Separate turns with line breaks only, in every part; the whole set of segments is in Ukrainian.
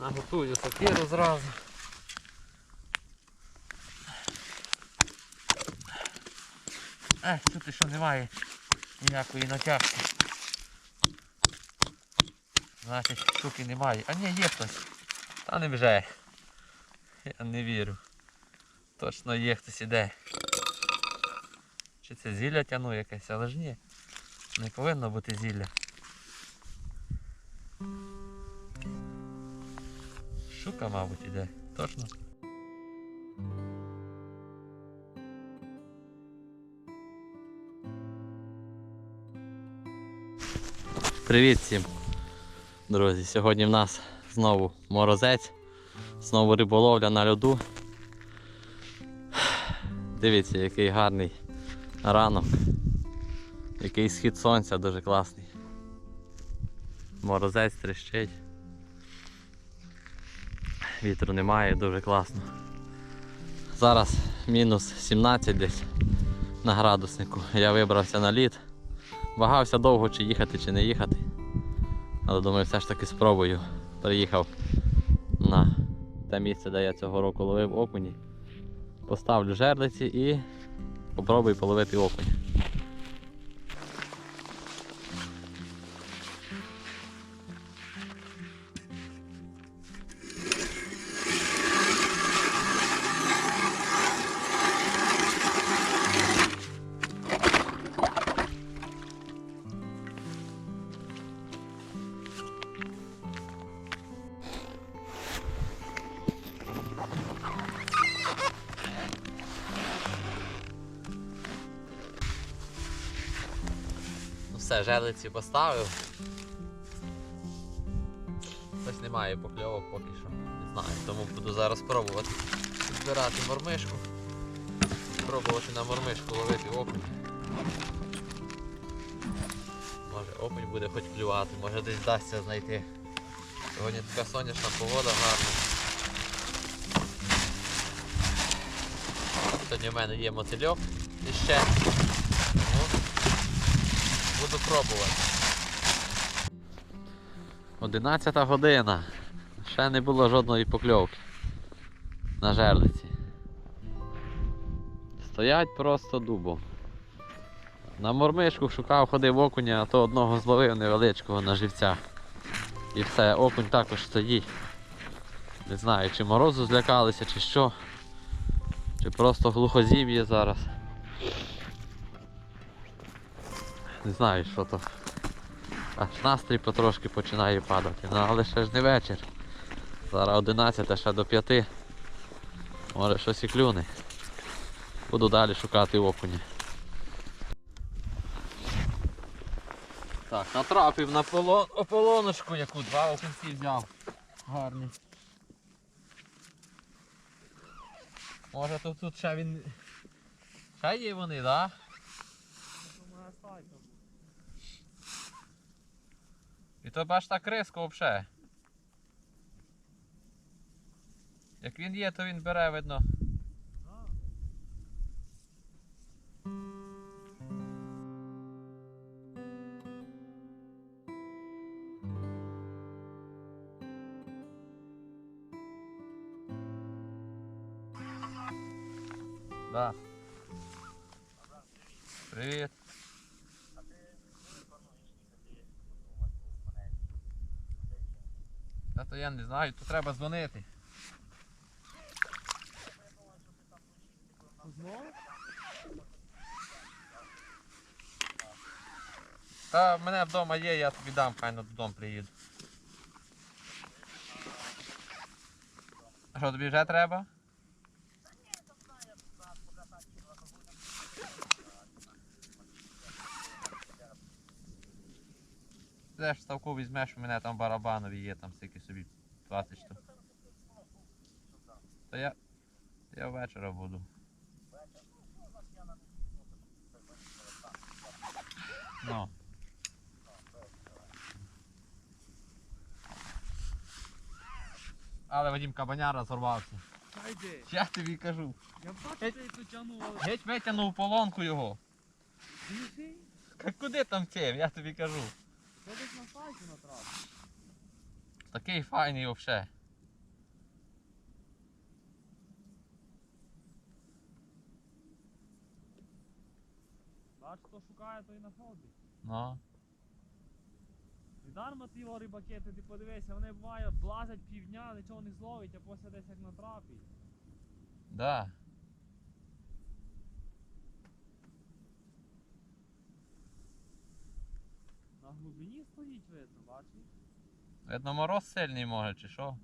Наготую сокиру зразу. Ех, тут і що немає ніякої натяжки. Значить, штуки немає. А ні, є хтось. Та не вже. Я не вірю. Точно є хтось іде. Чи це зілля тяну якесь, але ж ні. Не повинно бути зілля. Шука, мабуть, іде. Точно. Привіт всім, друзі. Сьогодні в нас знову морозець, знову риболовля на льоду. Дивіться, який гарний ранок. Який схід сонця дуже класний. Морозець трещить. Вітру немає, дуже класно. Зараз мінус 17 десь на градуснику. Я вибрався на лід. Вагався довго, чи їхати, чи не їхати. Але думаю, все ж таки спробую. Приїхав на те місце, де я цього року ловив окуні. Поставлю жерлиці і попробую половити окунь. Все, жерлиці поставив. Щось немає покльовок поки що. Не знаю, тому буду зараз пробувати збирати мормишку. Пробувати на мормишку ловити окунь. Може окунь буде хоч клювати, може десь вдасться знайти. Сьогодні така сонячна погода гарна. Сьогодні в мене є мотильок іще. Буду 11 година. Ще не було жодної покльовки на жерлиці. Стоять просто дубом. На мормишку шукав, ходив окуня, а то одного зловив невеличкого на живцях. І все, окунь також стоїть. Не знаю, чи морозу злякалися, чи що. Чи просто глухозім'я зараз. Не знаю, що то. Аж настрій потрошки починає падати. Ну але ще ж не вечір. Зараз 11, ще до 5. Може щось і клюне. Буду далі шукати окуні. Так, натрапив на полон... ополоночку, яку два окунці взяв. Гарні. Може тут, тут ще він. Ще є вони, так? Да? І то бач так риско взагалі. Як він є, то він бере, видно. Да. Привіт. То я не знаю, то треба дзвонити. Та в мене вдома є, я тобі дам, хай на додому приїду. Що тобі вже треба? Де ж ставку візьмеш, у мене там барабанові є, там стільки собі 20 штук. Та я. Я ввечора буду. Ну. Але Вадим Кабаняра зорвався. Я тобі кажу.
я бачу, ти тут тягнув.
Геть витягнув полонку його. Куди там цим, я тобі кажу.
Це десь на сайті натрапив.
Такий файний взагалі.
Бач, хто шукає, то і знаходить.
Ну.
І дарма ті його рибакети, ти подивися, вони бувають блазять півдня, нічого не зловить, а після десь як натрапить.
Да.
На глибині стоїть видно, бачиш?
Видно, мороз сильний може, чи що?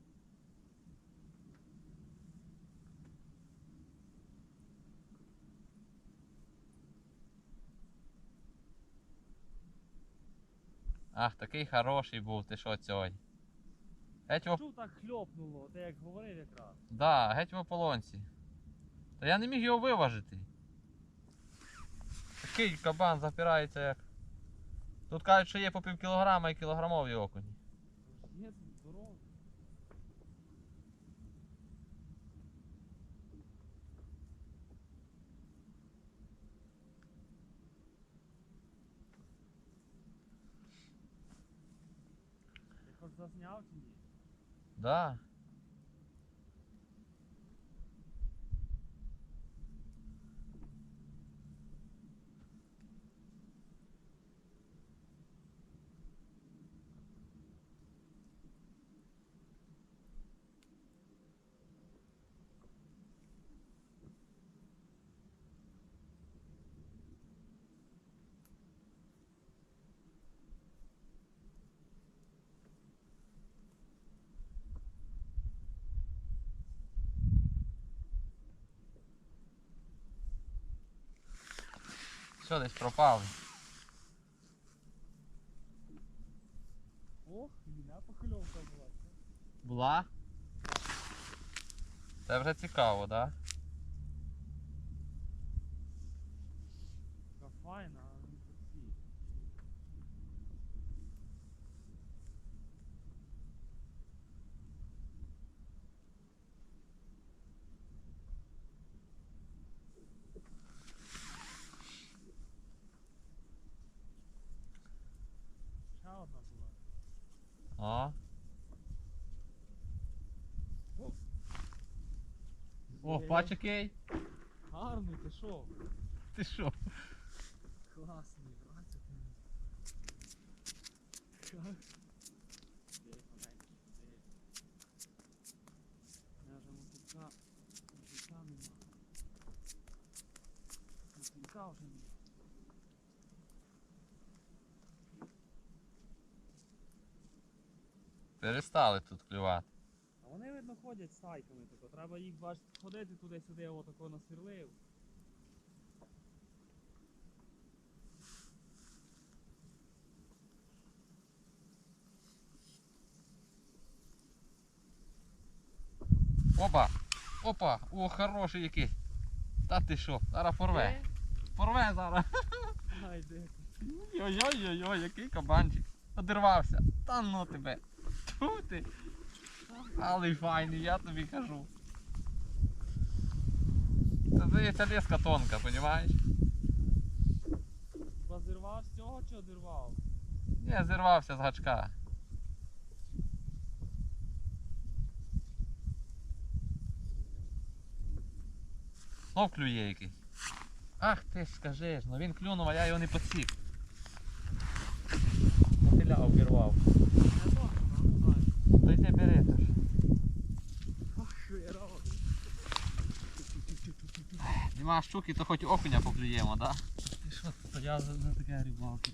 Ах, такий хороший був, ти що цьой. Геть в,
Чув так хльопнуло, ти як говорив якраз.
да, геть в ополонці. Та я не міг його виважити. Такий кабан запирається як. Тут кажуть, що є по пів кілограма і кілограмові окуні.
Є здоровий. Ти хоч засняв чи ні?
Да. Що десь пропали?
О, мене похильовка була.
Була? Це вже цікаво, так? Да?
Така файна, а не таксі. Ще одна була.
О. О,
Є.
бач який?
Гарний, ти що?
Ти що?
Класний, де? Я вже мотилька, мотилька нема. Мотилька вже нема.
Перестали тут клювати.
А вони, видно, ходять стайками, тако. Треба їх бачити ходити туди-сюди, отако насвірлив.
Опа! Опа! О, хороший який! Та ти що? Зараз порве. Порве зараз. Ой-ой-ой, який кабанчик. Одірвався. Та ну тебе. Ти. Але файний, я тобі кажу. Це здається леска тонка, понімаєш?
Хіба зірвав з цього чи одірвав?
Я зірвався з гачка. Знов клює якийсь. Ах ти ж скажеш, ну він клюнув, а я його не підсік. Мотиля обірвав. Йди бери теж. Нема щуки, то хоч окуня поклюємо, да?
Ти що, то я на таке рибалки.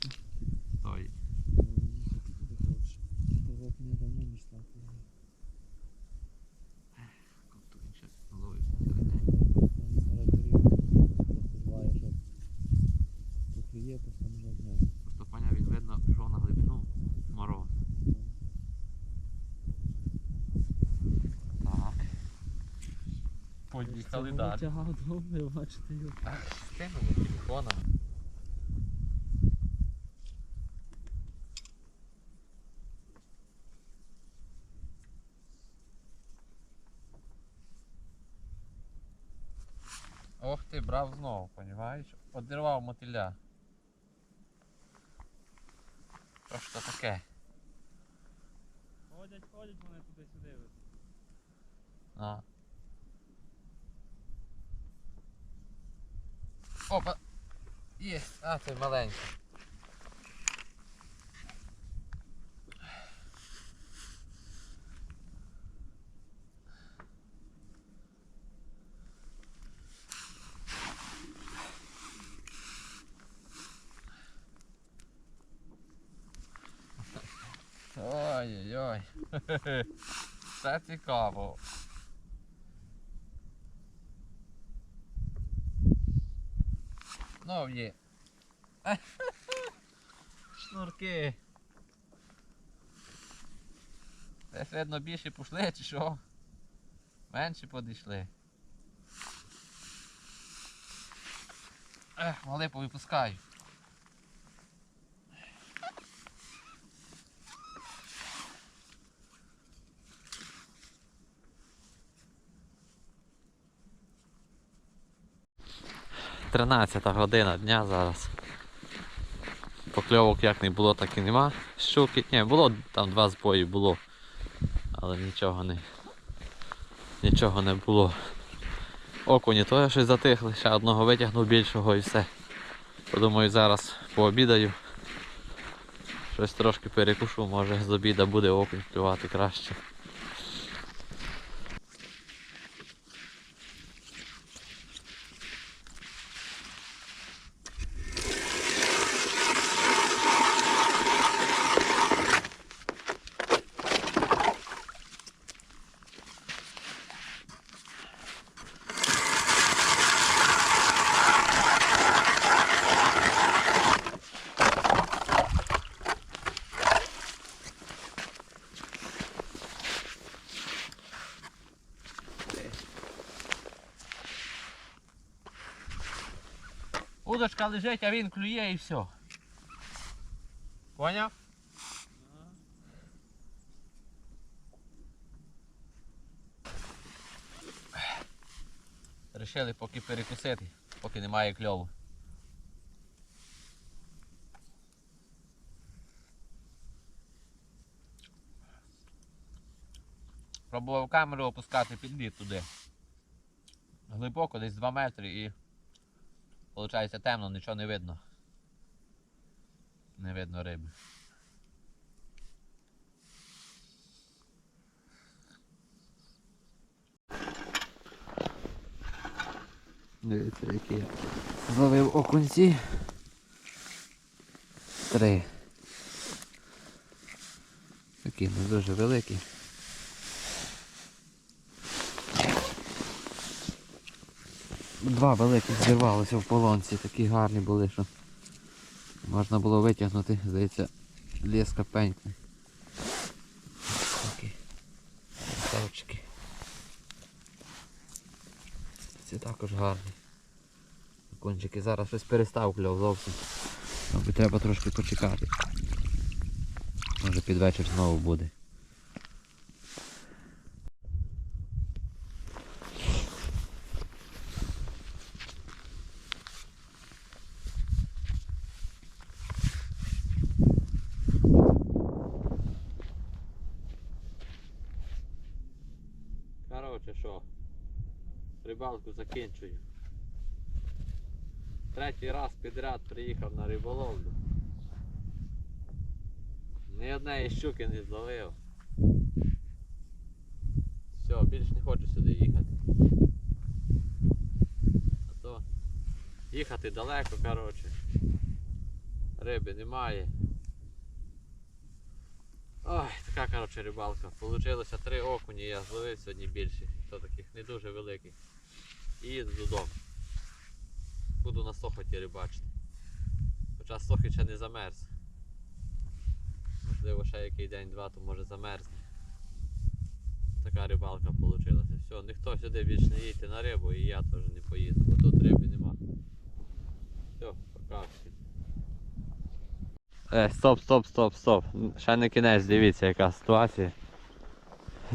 Стой.
Їхати куди хочеш. То в окні давно не став.
Тобто він щось ловить.
Зараз період буває, що поклює, то сам не знає.
Просто поняв, він видно, пішов на глибину мороз. Так. Поїхали далі.
Тягав добре, бачите його.
З тими телефонами. Ох ти, брав знову, понімаєш? Одірвав мотиля. Що ж то таке?
Ходять, ходять вони туди-сюди.
А. Опа! Є, а той маленький. Ой-ой-ой. Це цікаво. Є. Шнурки. Десь видно більше пішли чи що? Менше подійшли. Ех, мали повипускаю. Тринадцята година дня зараз. Покльовок як не було, так і нема. Щуки. Ні, було там два збої було. Але нічого не. Нічого не було. Окуні теж щось затихли, ще одного витягнув більшого і все. Подумаю, зараз пообідаю. Щось трошки перекушу, може з обіда буде окунь клювати краще. Удочка лежить, а він клює і все. Поняв? Рішили поки перекусити, поки немає кльову. Пробував камеру опускати під лід туди. Глибоко, десь 2 метри і Получається темно, нічого не видно. Не видно риби. Дивіться, які я зловив окунці. Три. Такі не дуже великі. Два великих зірвалося в полонці, такі гарні були, що можна було витягнути, здається, леска пенькне. Такі красавчики. Це також гарні. Кончики зараз щось перестав кльов зовсім. Треба трошки почекати. Може під вечір знову буде. Короче, що, рибалку закінчую. Третій раз підряд приїхав на риболовлю. Ні однієї щуки не зловив. Все, більш не хочу сюди їхати. А то їхати далеко, коротше. Риби немає. Ой, така коротше рибалка. Получилося три окуні, я зловив сьогодні більше, то таких не дуже великих. І додому. Буду на Сохоті рибачити. Хоча Сохіт ще не замерз. Можливо, ще який день-два, то може замерзне. Така рибалка вийшла. Все, ніхто сюди більше не їде на рибу і я теж не поїду, бо тут риби нема. Все, пока. Е, стоп, стоп, стоп, стоп. Ще не кінець, дивіться яка ситуація.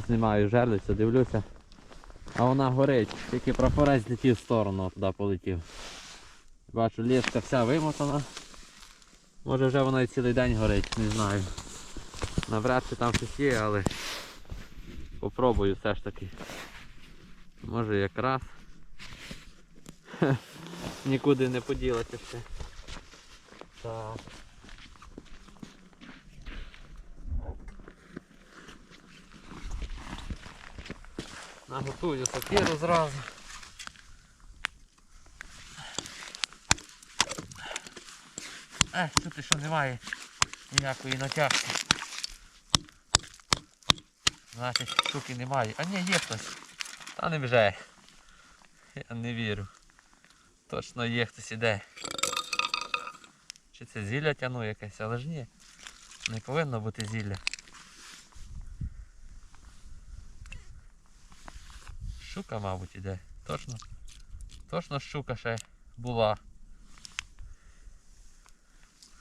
Знімаю жерлицю, дивлюся. А вона горить, тільки прапорець летів в сторону, туди полетів. Бачу, ліска вся вимотана. Може вже вона і цілий день горить, не знаю. Навряд чи там щось є, але попробую все ж таки. Може якраз. Нікуди не поділася ще. Так. Наготую сокиру зразу. Е, чути, що немає ніякої натяжки. Значить, штуки немає. А ні, є хтось. Та не вже. Я не вірю. Точно є хтось іде. Чи це зілля тяну якесь, але ж ні. Не повинно бути зілля. Щука, мабуть, іде. Точно. Точно щука ще була.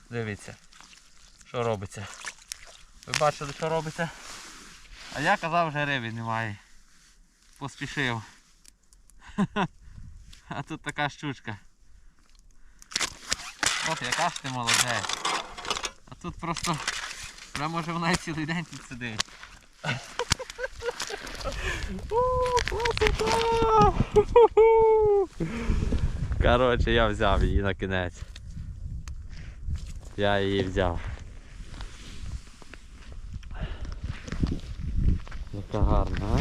Дивіться, що робиться. Ви бачили, що робиться? А я казав, вже риби немає. Поспішив. А тут така щучка. Ох, яка ж ти молодець. А тут просто прям може вона і цілий день тут сидить. Коротше, я взяв її на кінець. Я її взяв. Яка гарна, а?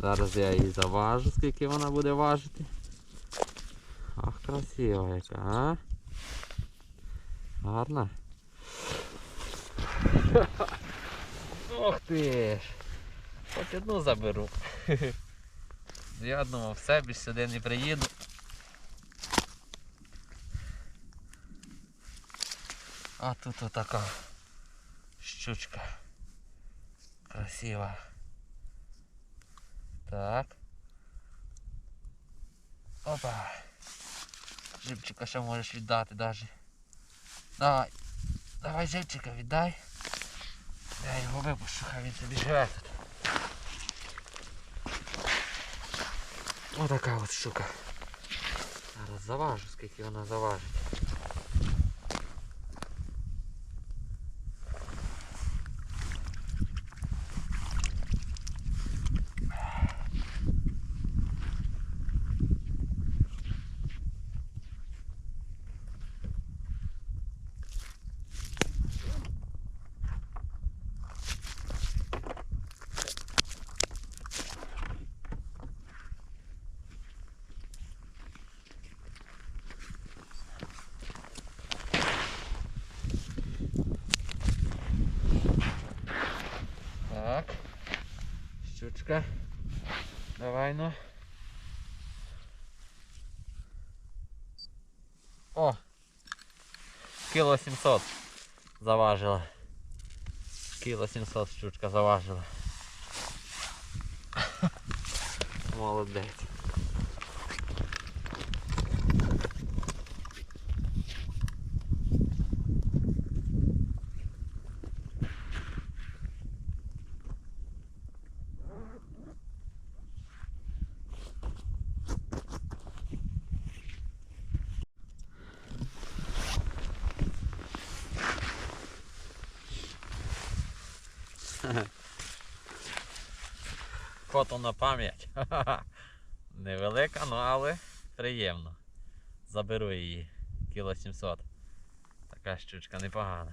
Зараз я її заважу, скільки вона буде важити. Ах, красива яка, а? Гарна. Ох ти ж. Хоч одну заберу. Я думав, все, більш сюди не приїду. А тут отака щучка. Красива. Так. Опа. Живчика ще можеш віддати даже. Давай. Давай живчика віддай. Я його випущу, хай він собі живе тут. Отака от штука. Зараз заважу, скільки вона заважить. Так. Щучка. Давай ну. О! Кіло 700 заважила. Кіло 700 щучка заважила. Молодець. Фото на пам'ять. Невелика, ну але приємно. Заберу її. Кіло 700. Така щучка непогана.